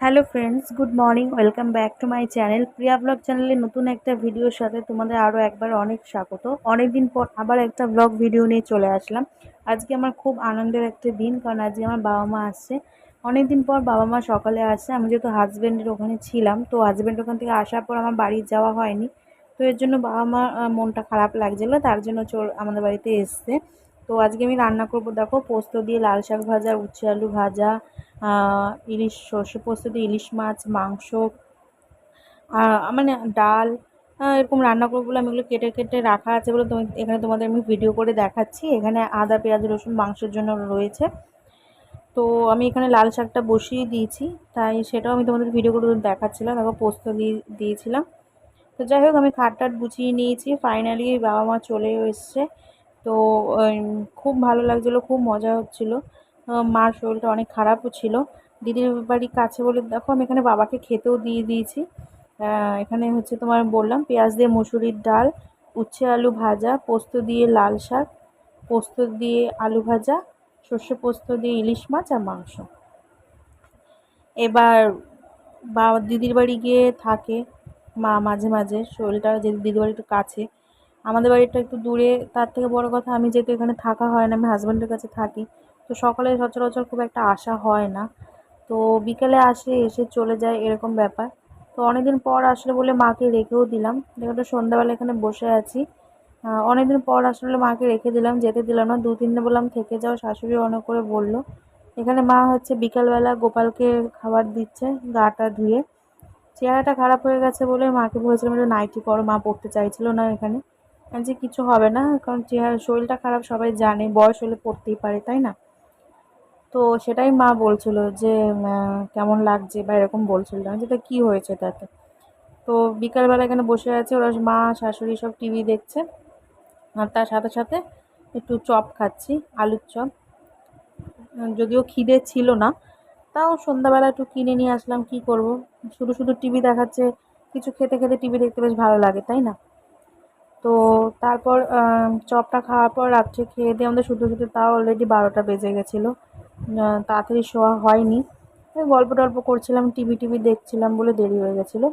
Hello friends, good morning, welcome back to my channel. Priya blog চ্যানেলে নতুন একটা ভিডিওর সাথে তোমাদের আরও একবার অনেক স্বাগত। অনেক দিন পর আবার একটা ব্লগ ভিডিও নিয়ে চলে আসলাম। আজকে আমার খুব আনন্দের একটা দিন, কারণ আজকে আমার বাবা মা আসছে। অনেক দিন পর বাবা মা সকালে আসছে, আমি যেহেতু হাজব্যান্ডের ওখানে ছিলাম, তো হাজব্যান্ড ওখান থেকে আসার পর আমার বাড়ি যাওয়া হয়নি। তো এর জন্য বাবা মা মনটা খারাপ লাগছিল, তার জন্য চোর আমাদের বাড়িতে এসছে। তো আজকে আমি রান্না করব, দেখো পোস্ত দিয়ে লাল শাক ভাজা, উচ্ছে আলু ভাজা ইলিশ সর্ষে পোস্ত ইলিশ মাছ, মাংস মানে ডাল এরকম রান্না করব বলে আমি এগুলো কেটে কেটে রাখা আছে বলে তুমি এখানে তোমাদের আমি ভিডিও করে দেখাচ্ছি। এখানে আদা, পেঁয়াজ, রসুন মাংসের জন্য রয়েছে। তো আমি এখানে লাল শাকটা বসিয়ে দিয়েছি। তাই সেটাও আমি তোমাদের ভিডিও করে দেখাচ্ছিলাম, তারপর পোস্ত দিয়ে দিয়েছিলাম। তো যাই হোক, আমি খাট টাট গুছিয়ে নিয়েছি। ফাইনালি বাবা মা চলেও এসছে। তো খুব ভালো লাগছিল, খুব মজা হচ্ছিল। মার শরীরটা অনেক খারাপও ছিল। দিদির বাড়ি কাছে বলে, দেখো, আমি এখানে বাবাকে খেতেও দিয়ে দিয়েছি। এখানে হচ্ছে তোমার বললাম, পেঁয়াজ দিয়ে মুসুরির ডাল, উচ্ছে আলু ভাজা, পোস্ত দিয়ে লাল শাক, পোস্ত দিয়ে আলু ভাজা, সর্ষে পোস্ত দিয়ে ইলিশ মাছ আর মাংস। এবার বাবা দিদির বাড়ি গিয়ে থাকে মা মাঝে মাঝে, শরীরটা যেহেতু দিদির বাড়ি একটু কাছে। আমাদের বাড়িটা একটু দূরে, তার থেকে বড় কথা আমি যেহেতু এখানে থাকা হয় না, আমি হাজব্যান্ডের কাছে থাকি। তো সকালে সচরাচর খুব একটা আসা হয় না। তো বিকেলে আসে, এসে চলে যায় এরকম ব্যাপার। তো অনেকদিন পর আসলে বলে মাকে রেখেও দিলাম। দেখো সন্ধ্যাবেলা এখানে বসে আছি। অনেকদিন পর আসলে মাকে রেখে দিলাম, যেতে দিলাম না। দু, তিন দিন বললাম, থেকে যাও। শাশুড়ি অনেক করে বলল। এখানে মা হচ্ছে বিকালবেলা গোপালকে খাবার দিচ্ছে, গাটা ধুয়ে। চেহারাটা খারাপ হয়ে গেছে বলে মাকে বলেছিলাম যে, নাইটি পরো, মা পড়তে চাইছিল না এখানে। যে কিছু হবে না, কারণ চেহারা, শরীরটা খারাপ, সবাই জানে, বয়স হলে পড়তেই পারে, তাই না? তো সেটাই মা বলছিল যে কেমন লাগছে? বা এরকম বলছিল। আমি যেটা কী হয়েছে তাতে? তো বিকালবেলা এখানে বসে আছে ওরা, মা, শাশুড়ি সব টিভি দেখছে। আর তার সাথে সাথে একটু চপ খাচ্ছি, আলুর চপ। যদিও খিদে ছিল না, তাও সন্ধ্যাবেলা একটু কিনে নিয়ে আসলাম, কি করব? শুধু শুধু টিভি দেখাচ্ছে, কিছু খেতে খেতে টিভি দেখতে বেশ ভালো লাগে, তাই না? তো তারপর চপটা খাওয়ার পর রাত্রে খেয়ে দিয়ে আমাদের শুধু শুধু তাও অলরেডি বারোটা বেজে গেছিল। তাড়াতাড়ি শোয়া হয়নি। গল্প টল্প করছিলাম, টিভি টিভি দেখছিলাম বলে দেরি হয়ে গেছিল।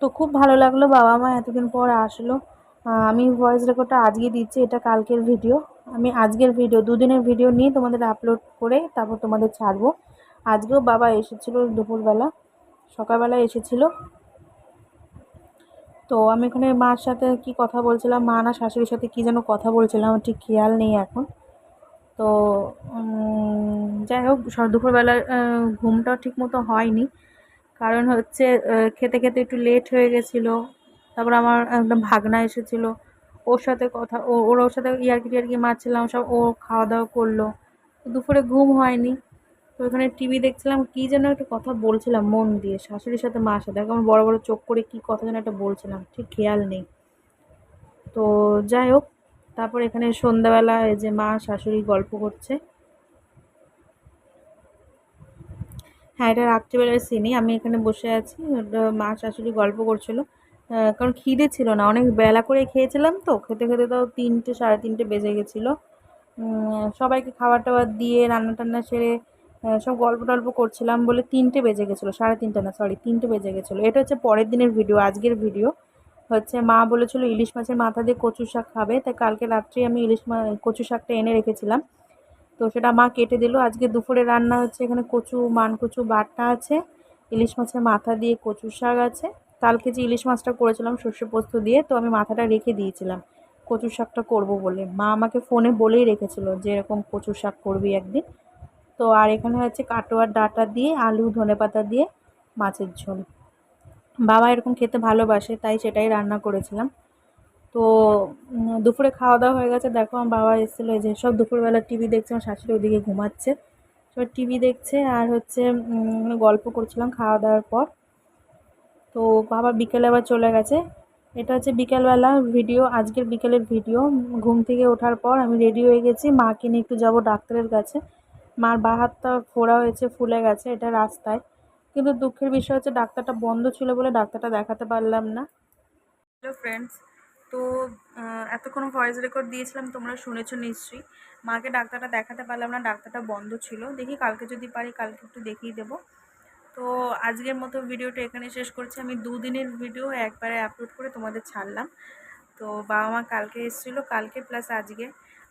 তো খুব ভালো লাগল, বাবা মা এতদিন পর আসলো। আমি ভয়েস রেকর্ডটা আজকে দিচ্ছি, এটা কালকের ভিডিও আমি আজকের ভিডিও দুদিনের ভিডিও নিয়ে তোমাদের আপলোড করে তারপর তোমাদের ছাড়বো। আজকেও বাবা এসেছিল দুপুরবেলা, সকালবেলা এসেছিল। তো আমি ওখানে মার সাথে কি কথা বলছিলাম, মা না শাশুড়ির সাথে কি যেন কথা বলছিলাম ঠিক খেয়াল নেই এখন। তো যাই হোক দুপুরবেলার ঘুমটাও ঠিক মতো হয়নি। কারণ হচ্ছে খেতে খেতে একটু লেট হয়ে গেছিল। তারপর আমার একদম ভাগনা এসেছিল। ওর সাথে কথা, ও, ওর ওর সাথে ইয়ার্কি টিয়ার্কি মারছিলাম, সব ও খাওয়া দাওয়া করল দুপুরে ঘুম হয়নি। তো ওখানে টিভি দেখছিলাম, কী যেন একটা কথা বলছিলাম মন দিয়ে, শাশুড়ির সাথে, মার সাথে। এখন বড় বড় চোখ করে কী কথা যেন একটা বলছিলাম, ঠিক খেয়াল নেই। তো যাই হোক তারপর এখানে সন্ধ্যাবেলা এই যে মা শাশুড়ি গল্প করছে। হ্যাঁ এটা রাত্রিবেলার সিনই আমি এখানে বসে আছি। মা শাশুড়ি গল্প করছিল। কারণ খিদে ছিল না। অনেক বেলা করে খেয়েছিলাম তো। খেতে খেতে তাও তিনটে, সাড়ে তিনটে বেজে গেছিল। সবাইকে খাবার টাবার দিয়ে, রান্না টান্না সেরে সব গল্প টল্প করছিলাম বলে তিনটে বেজে গেছিল। সাড়ে তিনটে না সরি তিনটে বেজে গেছিল। এটা হচ্ছে পরের দিনের ভিডিও আজকের ভিডিও হচ্ছে মা বলেছিল ইলিশ মাছের মাথা দিয়ে কচু শাক খাবে, তাই কালকে রাত্রে আমি ইলিশ মা, কচু শাকটা এনে রেখেছিলাম। তো সেটা মা কেটে দিল। আজকে দুপুরে রান্না হচ্ছে এখানে কচু মান কচু বাটা আছে, ইলিশ মাছের মাথা দিয়ে কচু শাক আছে। কালকে যে ইলিশ মাছটা করেছিলাম সর্ষে পোস্ত দিয়ে, তো আমি মাথাটা রেখে দিয়েছিলাম, কচু শাকটা করব বলে। মা আমাকে ফোনে বলেই রেখেছিল যে এরকম কচু শাক করবি একদিন। তো আর এখানে হচ্ছে কাটোয়ার ডাঁটা দিয়ে, আলু ধনেপাতা দিয়ে, মাছের ঝোল। বাবা এরকম খেতে ভালোবাসে, তাই সেটাই রান্না করেছিলাম। তো দুপুরে খাওয়া দাওয়া হয়ে গেছে। দেখো, আমার বাবা এসেছিল এই যে সব দুপুরবেলা টিভি দেখছে, আমার শাশুড়ি ওদিকে ঘুমাচ্ছে। সব টিভি দেখছে আর হচ্ছে গল্প করছিলাম খাওয়া দাওয়ার পর। তো বাবা বিকেলে আবার চলে গেছে। এটা হচ্ছে বিকেলবেলা ভিডিও, আজকের বিকেলের ভিডিও। ঘুম থেকে ওঠার পর আমি রেডি হয়ে গেছি। মাকে নিয়ে একটু যাব ডাক্তারের কাছে। মার বা হাতটা ফোড়া হয়েছে, ফুলে গেছে, এটা রাস্তায়। কিন্তু দুঃখের বিষয় হচ্ছে ডাক্তারটা বন্ধ ছিল বলে ডাক্তারটা দেখাতে পারলাম না। হ্যালো ফ্রেন্ডস তো এতক্ষণ ভয়েস রেকর্ড দিয়েছিলাম, তোমরা শুনেছো নিশ্চয়ই। মাকে ডাক্তারটা দেখাতে পারলাম না, ডাক্তারটা বন্ধ ছিল। দেখি কালকে যদি পারি, কালকে একটু দেখিয়ে দেবো। তো, আজকের মতো ভিডিওটা এখানে শেষ করছি। আমি দুদিনের ভিডিও একবারে আপলোড করে তোমাদের ছাড়লাম। তো, বাবা মা কালকে এসেছিল, কালকে প্লাস আজকে।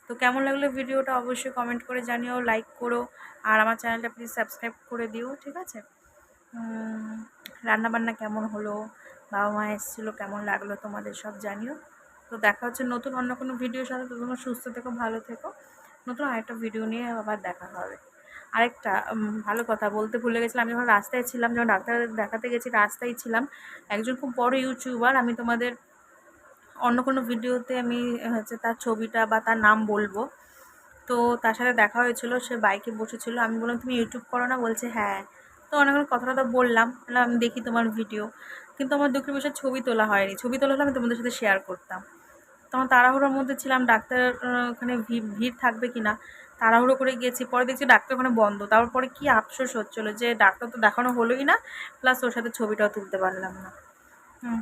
তো, কেমন লাগল ভিডিওটা অবশ্যই কমেন্ট করে জানিও লাইক করো। আর আমার চ্যানেলটা প্লিজ সাবস্ক্রাইব করে দিও, ঠিক আছে? রান্নাবান্না কেমন হলো? বাবা মা এসেছিল, কেমন লাগল তোমাদের সব জানিও। তো দেখা হচ্ছে নতুন অন্য কোনো ভিডিওর সাথে। তো তোমরা সুস্থ থেকো, ভালো থেকো। নতুন আরেকটা ভিডিও নিয়ে আবার দেখা হবে। আরেকটা ভালো কথা বলতে ভুলে গেছিলাম। আমি যখন রাস্তায় ছিলাম, যখন ডাক্তার দেখাতে গেছি, রাস্তায় ছিলাম, একজন খুব বড় ইউটিউবার আমি তোমাদের অন্য কোনো ভিডিওতে আমি হচ্ছে তার ছবিটা বা তার নাম বলব। তো তার সাথে দেখা হয়েছিল, সে বাইকে বসেছিল। আমি বললাম, তুমি ইউটিউব করো না? বলছে হ্যাঁ। তো অনেকক্ষণ কথা টথা বললাম আমি দেখি তোমার ভিডিও কিন্তু আমার দুঃখের বিষয়ে ছবি তোলা হয়নি। ছবি তোলা হলে আমি তোমাদের সাথে শেয়ার করতাম। তখন তাড়াহুড়োর মধ্যে ছিলাম, ডাক্তার ওখানে ভিড় থাকবে কি না তাড়াহুড়ো করে গেছি। পরে দেখছি ডাক্তার ওখানে বন্ধ। তারপরে কি আফসোস হচ্ছিল যে ডাক্তার তো দেখানো হলোই না প্লাস ওর সাথে ছবিটাও তুলতে পারলাম না।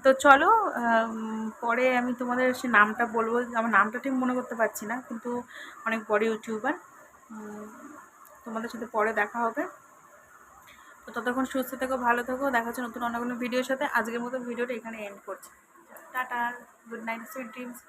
তো চলো পরে আমি তোমাদের সে নামটা বলব। আমার নামটা ঠিক মনে করতে পারছি না, কিন্তু অনেক বড় ইউটিউবার। তোমাদের সাথে পরে দেখা হবে। তো ততক্ষণ সুস্থ থেকো, ভালো থেকো। দেখা হচ্ছে নতুন অন্য কোনো ভিডিওর সাথে। আজকের মতো ভিডিওটা এখানে এন্ড করছি। Tata good night sweet dreams